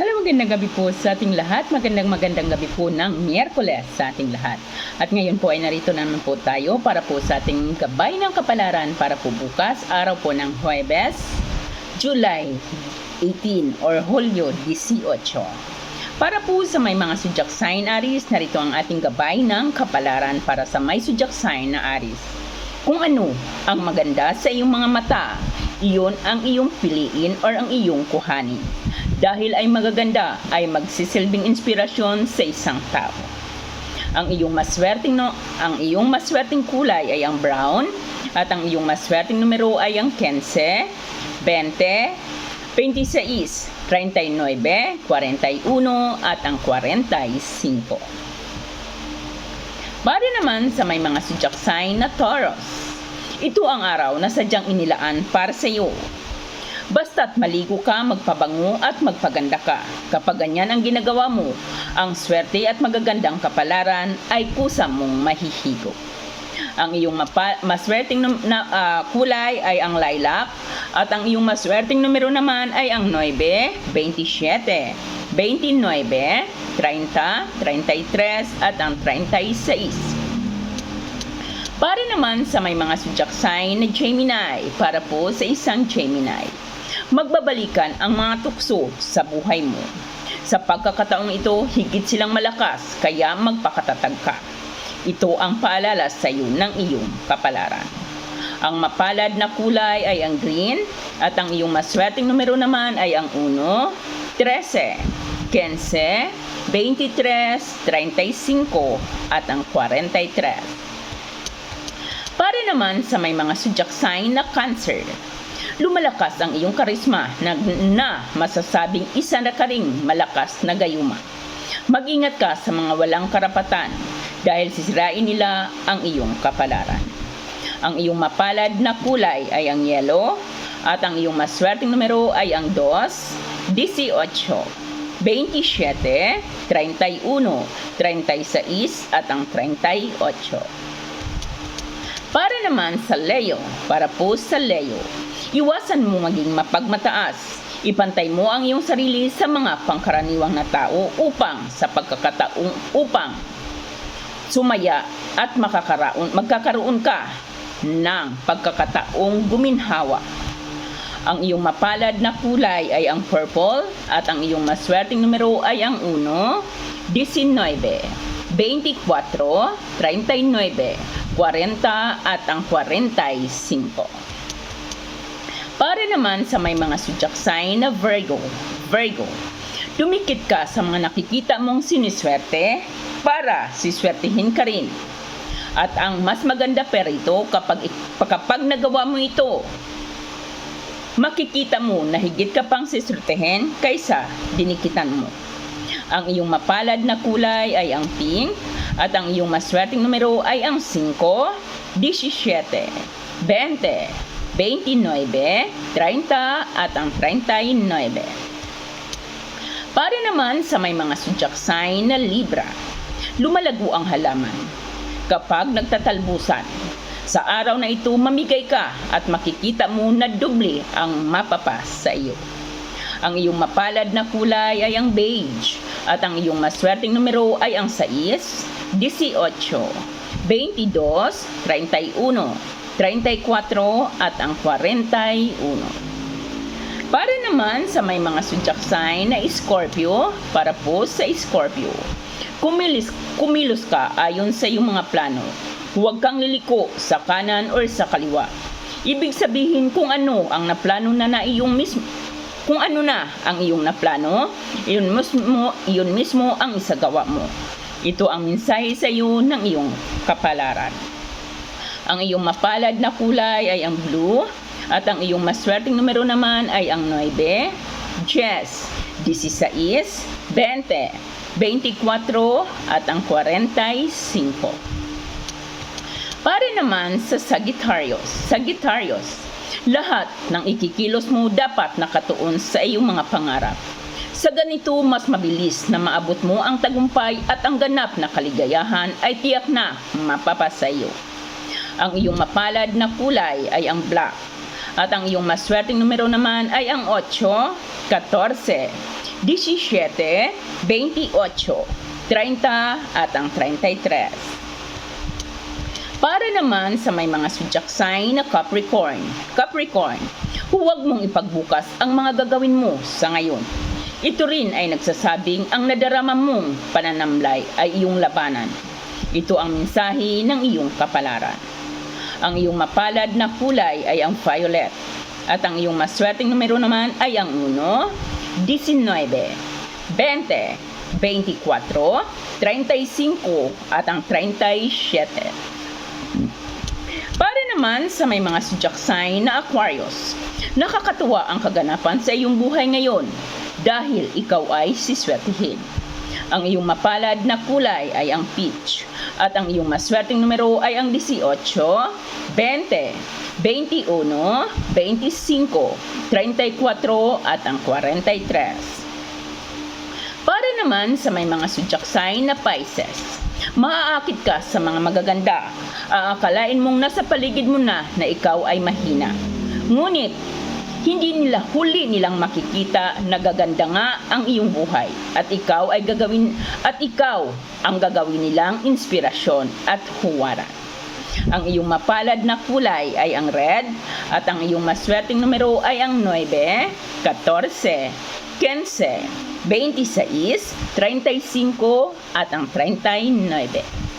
Hello, magandang gabi po sa ating lahat. Magandang magandang gabi po ng Miyerkules sa ating lahat. At ngayon po ay narito naman po tayo para po sa ating gabay ng kapalaran para po bukas, araw po ng Huwebes, July 18 or Hulyo 18. Para po sa may mga sudyak sign Aris, narito ang ating gabay ng kapalaran para sa may sudyak sign na Aris. Kung ano ang maganda sa iyong mga mata, iyon ang iyong piliin or ang iyong kuhanin. Dahil ay magaganda, ay magsisilbing inspirasyon sa isang tao. Ang iyong maswerteng no, ang iyong maswerteng kulay ay ang brown at ang iyong maswerteng numero ay ang 15, 20, 26, 39, 41 at ang 45. Bari naman sa may mga zodiac sign na Taurus. Ito ang araw na sadyang inilaan para sa iyo. Basta't maligo ka, magpabango at magpaganda ka. Kapag ganyan ang ginagawa mo, ang swerte at magagandang kapalaran ay kusa mong mahihigo. Ang iyong mapa- maswerteng num- na, ah, kulay ay ang lilac at ang iyong maswerteng numero naman ay ang 9, 27, 29, 30, 33 at ang 36. Para naman sa may mga sign na Gemini para po sa isang Gemini. Magbabalikan ang mga tukso sa buhay mo. Sa pagkakataong ito, higit silang malakas kaya magpakatatag ka. Ito ang paalala sa iyo ng iyong kapalaran. Ang mapalad na kulay ay ang green at ang iyong maswerteng numero naman ay ang 1, 13, 15, 23, 35 at ang 43. Para naman sa may mga zodiac sign na cancer, lumalakas ang iyong karisma na, na masasabing isa na ka ring malakas na gayuma. Mag-ingat ka sa mga walang karapatan dahil sisirain nila ang iyong kapalaran. Ang iyong mapalad na kulay ay ang yellow at ang iyong maswerteng numero ay ang 2, 18, 27, 31, 36 at ang 38. Para naman sa Leo, para po sa Leo, iwasan mo maging mapagmataas. Ipantay mo ang iyong sarili sa mga pangkaraniwang na tao upang sa pagkakataong upang sumaya at makakaraon, magkakaroon ka ng pagkakataong guminhawa. Ang iyong mapalad na kulay ay ang purple at ang iyong maswerteng numero ay ang 1, 19, 24, 39, 40 at ang 45. Para naman sa may mga zodiac sign na Virgo, Virgo, dumikit ka sa mga nakikita mong siniswerte para siswertihin ka rin. At ang mas maganda pa rito kapag, kapag nagawa mo ito, makikita mo na higit ka pang siswertehin kaysa dinikitan mo. Ang iyong mapalad na kulay ay ang pink at ang iyong maswerteng numero ay ang 5, 17, 20, 29, 30 at ang 39. Para naman sa may mga zodiac sign na Libra, lumalago ang halaman. Kapag nagtatalbusan, sa araw na ito mamigay ka at makikita mo na doble ang mapapas sa iyo. Ang iyong mapalad na kulay ay ang beige at ang iyong maswerteng numero ay ang 6, 18, 22, 31, 34 at ang 41. Para naman sa may mga zodiac sign na Scorpio, para po sa Scorpio. Kumilis, kumilos ka ayon sa iyong mga plano. Huwag kang liliko sa kanan or sa kaliwa. Ibig sabihin kung ano ang naplano na na iyong mismo kung ano na ang iyong naplano, iyon mismo, iyon mismo ang isagawa mo. Ito ang mensahe sa iyo ng iyong kapalaran. Ang iyong mapalad na kulay ay ang blue at ang iyong maswerteng numero naman ay ang 9, 10, 16, 20, 24 at ang 45. Para naman sa Sagittarius, Sagittarius, lahat ng ikikilos mo dapat nakatuon sa iyong mga pangarap. Sa ganito, mas mabilis na maabot mo ang tagumpay at ang ganap na kaligayahan ay tiyak na mapapasayo. Ang iyong mapalad na kulay ay ang black. At ang iyong maswerteng numero naman ay ang 8, 14, 17, 28, 30 at ang 33. Para naman sa may mga zodiac sign na Capricorn. Capricorn, huwag mong ipagbukas ang mga gagawin mo sa ngayon. Ito rin ay nagsasabing ang nadarama mong pananamlay ay iyong labanan. Ito ang mensahe ng iyong kapalaran. Ang iyong mapalad na kulay ay ang violet. At ang iyong maswerteng numero naman ay ang 1, 19, 20, 24, 35 at ang 37. Para naman sa may mga zodiac sign na Aquarius, nakakatuwa ang kaganapan sa iyong buhay ngayon dahil ikaw ay siswertihin. Ang iyong mapalad na kulay ay ang peach at ang iyong maswerteng numero ay ang 18, 20, 21, 25, 34 at ang 43. Para naman sa may mga sign na Pisces, maaakit ka sa mga magaganda. Aakalain mong nasa paligid mo na na ikaw ay mahina. Ngunit, hindi nila huli nilang makikita na gaganda nga ang iyong buhay at ikaw ay gagawin at ikaw ang gagawin nilang inspirasyon at huwaran. Ang iyong mapalad na kulay ay ang red at ang iyong maswerteng numero ay ang 9, 14, 15, 26, 35 at ang 39.